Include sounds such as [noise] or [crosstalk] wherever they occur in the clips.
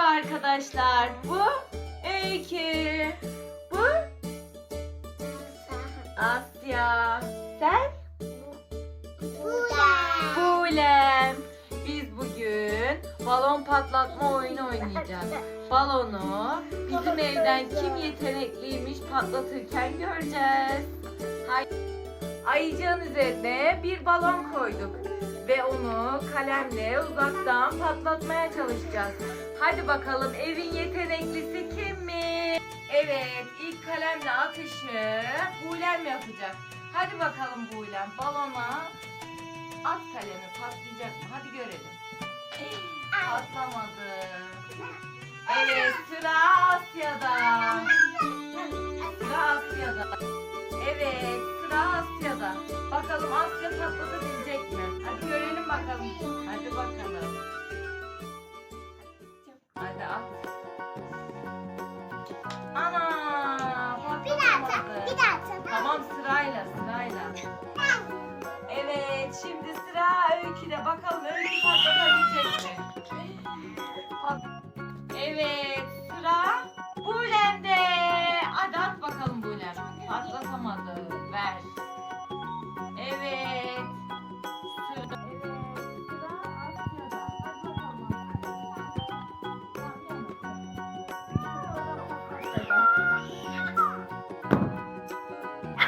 Merhaba arkadaşlar. Bu Öykü. Bu Asya. Sen Bulem. Biz bugün balon patlatma oyunu oynayacağız. Balonu bizim evden kim yetenekliymiş patlatırken göreceğiz. Ayıcığın üzerine bir balon koyduk kalemle uzaktan patlatmaya çalışacağız. Hadi bakalım evin yeteneklisi kimmiş? Evet, ilk kalemle atışı Bulem yapacak. Hadi bakalım Bulem, balona at kalemi patlayacak mı? Hadi görelim. Patlamadı. Evet, sıra Asya'da. Sıra Asya'da. Bakalım. Hadi bakalım. Hadi at. Ana! Patlamadı. Tamam sırayla sırayla. Evet şimdi sıra Öykü'de. Bakalım Öykü patlatabilecek mi? Evet sıra Bulem'de. Hadi at bakalım Bulem. Patlatamadı. Ver. Evet.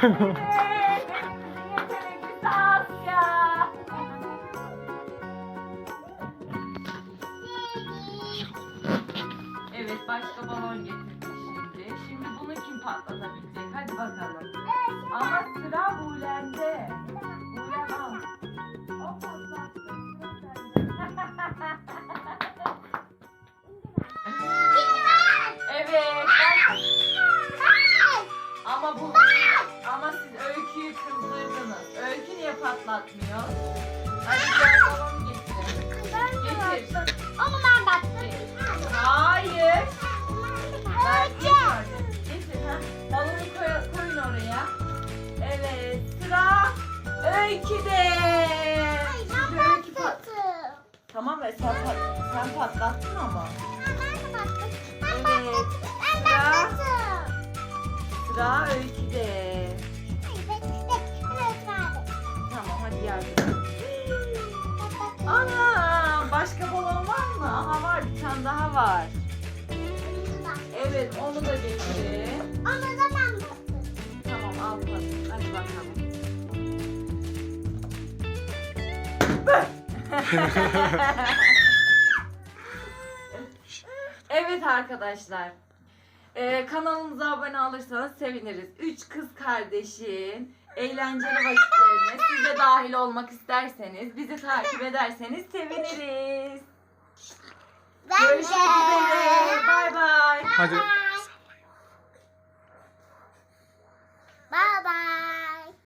[laughs] Evet. Başka balon getirdik şimdi. Şimdi bunu kim patlatabilecek? Hadi bakalım. Ama sıra Bulem'de. Kızdırdınız. Öykü niye patlatmıyor? Hadi diğer balonu getirin. Getir. Hayır. Ben getir. Getir ha. Balonu koy, koyun oraya. Evet. Sıra öyküde. Şimdi öykü pat. Tamam mı? Sen, pat, sen patlattın ama. Evet. Sıra, sıra öyküde. Yardım. Ana başka balon var mı? Aha var bir tane daha var. Evet onu da getirin. Tamam al pat. Hadi bakalım. [laughs] evet arkadaşlar. Ee, kanalımıza abone olursanız seviniriz. Üç kız kardeşin eğlenceli vakitlerine siz de dahil olmak isterseniz, bizi takip ederseniz seviniriz. Görüşmek üzere. Bay bay. Hadi